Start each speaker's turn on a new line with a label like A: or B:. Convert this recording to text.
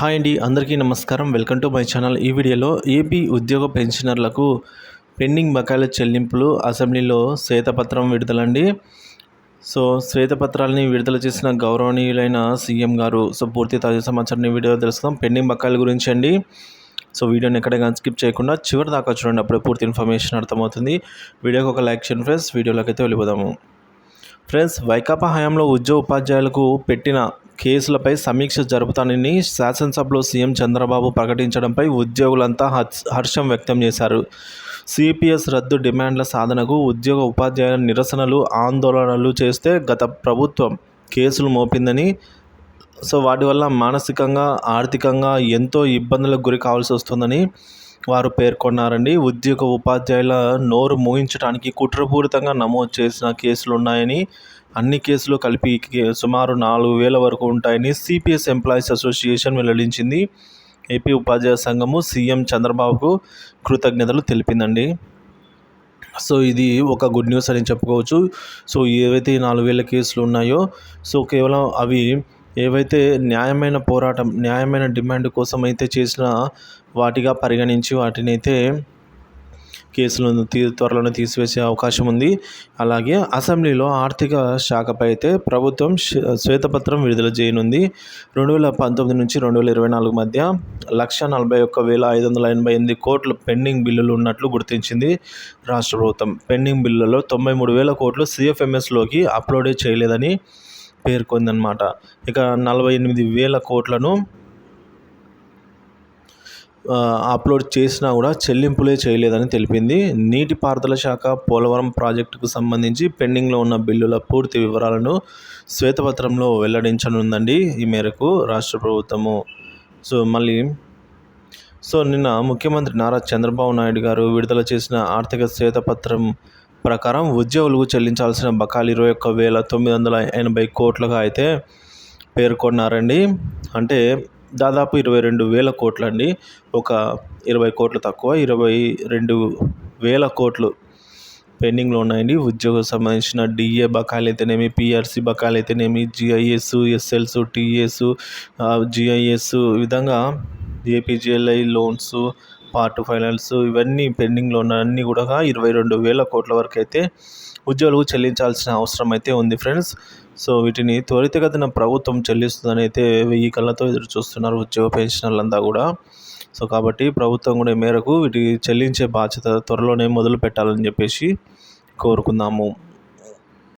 A: Hi అండి అందరికీ నమస్కారం. Welcome to my channel. ఈ వీడియోలో ఏపీ ఉద్యోగ పెన్షనర్లకు పెండింగ్ బకాయిల చెల్లింపులు అసెంబ్లీలో శ్వేతపత్రం విడుదలండి. సో శ్వేతపత్రాలని విడుదల చేసిన గౌరవనీయులైన సీఎం గారు సో పూర్తి తాజా సమాచారం వీడియో తెలుసుకుందాం. పెండింగ్ బకాయిల గురించి అండి. సో వీడియోని ఎక్కడ స్కిప్ చేయకుండా చివరి దాకా చూడండి అప్పుడే పూర్తి ఇన్ఫర్మేషన్ అర్థమవుతుంది. వీడియోకి ఒక లైక్ చేయండి ఫ్రెండ్స్. వీడియోలోకి అయితే వెళ్ళిపోదాము. ఫ్రెండ్స్ వైకాపా హయాంలో ఉద్యోగ ఉపాధ్యాయులకు పెట్టిన కేసులపై సమీక్ష జరుపుతానని శాసనసభలో సీఎం చంద్రబాబు ప్రకటించడంపై ఉద్యోగులంతా హర్షం వ్యక్తం చేశారు. సిపిఎస్ రద్దు డిమాండ్ల సాధనకు ఉద్యోగ ఉపాధ్యాయుల నిరసనలు ఆందోళనలు చేస్తే గత ప్రభుత్వం కేసులు మోపిందని. సో వాటి వల్ల మానసికంగా ఆర్థికంగా ఎంతో ఇబ్బందులకు గురి కావాల్సి వస్తుందని వారు పేర్కొన్నారండి. ఉద్యోగ ఉపాధ్యాయుల నోరు మూయించడానికి కుట్రపూరితంగా నమోదు చేసిన కేసులు ఉన్నాయని అన్ని కేసులు కలిపి సుమారు నాలుగు వేల వరకు ఉంటాయని సిపిఎస్ ఎంప్లాయీస్ అసోసియేషన్ వెల్లడించింది. ఏపీ ఉపాధ్యాయ సంఘము సీఎం చంద్రబాబుకు కృతజ్ఞతలు తెలిపిందండి. సో ఇది ఒక గుడ్ న్యూస్ అని చెప్పుకోవచ్చు. సో ఏవైతే నాలుగు వేల కేసులు ఉన్నాయో సో కేవలం అవి ఏవైతే న్యాయమైన పోరాటం న్యాయమైన డిమాండ్ కోసం అయితే చేసిన వాటిగా పరిగణించి వాటిని అయితే కేసులను తీ త్వరలోనే తీసివేసే అవకాశం ఉంది. అలాగే అసెంబ్లీలో ఆర్థిక శాఖపై అయితే ప్రభుత్వం శ్వేతపత్రం విడుదల చేయనుంది. రెండు వేల పంతొమ్మిది నుంచి రెండు వేల ఇరవై నాలుగు మధ్య లక్ష నలభై ఒక్క వేల ఐదు వందల ఎనభై ఎనిమిది కోట్ల పెండింగ్ బిల్లులు ఉన్నట్లు గుర్తించింది రాష్ట్ర ప్రభుత్వం. పెండింగ్ బిల్లులలో తొంభై మూడు వేల కోట్లు సిఎఫ్ఎంఎస్లోకి అప్లోడే చేయలేదని పేర్కొందనమాట. ఇక నలభై ఎనిమిది వేల కోట్లను అప్లోడ్ చేసినా కూడా చెల్లింపులే చేయలేదని తెలిపింది. నీటిపారుదల శాఖ పోలవరం ప్రాజెక్టుకు సంబంధించి పెండింగ్లో ఉన్న బిల్లుల పూర్తి వివరాలను శ్వేతపత్రంలో వెల్లడించనుందండి ఈ మేరకు రాష్ట్ర ప్రభుత్వము. సో మళ్ళీ సో నిన్న ముఖ్యమంత్రి నారా చంద్రబాబు నాయుడు గారు విడుదల చేసిన ఆర్థిక శ్వేతపత్రం ప్రకారం ఉద్యోగులకు చెల్లించాల్సిన బకాయిలు ఇరవై ఒక్క వేల తొమ్మిది వందల ఎనభై కోట్లుగా అయితే పేర్కొన్నారండి. అంటే దాదాపు ఇరవై రెండు వేల కోట్లు అండి ఒక ఇరవై కోట్లు తక్కువ ఇరవై రెండు వేల కోట్లు పెండింగ్లో ఉన్నాయండి. ఉద్యోగం సంబంధించిన డిఏ బకాయిలు అయితేనేమి పిఆర్సీ బకాయిలు అయితేనేమి జిఐఎస్ ఎస్ఎల్స్ టీఎస్ జిఐఎస్ విధంగా ఏపీజీఎల్ఐ లోన్స్ పార్ట్ ఫైనాన్స్ ఇవన్నీ పెండింగ్లో ఉన్న అన్నీ కూడా ఇరవై రెండు వేల కోట్ల వరకు అయితే ఉద్యోగులకు చెల్లించాల్సిన అవసరం అయితే ఉంది ఫ్రెండ్స్. సో వీటిని త్వరితగతిన ప్రభుత్వం చెల్లిస్తుందని అయితే వెయ్యి కళ్ళతో ఎదురు చూస్తున్నారు ఉద్యోగ పెన్షనర్లంతా కూడా. సో కాబట్టి ప్రభుత్వం కూడా మేరకు వీటి చెల్లించే బాధ్యత త్వరలోనే మొదలు పెట్టాలని చెప్పేసి కోరుకుందాము.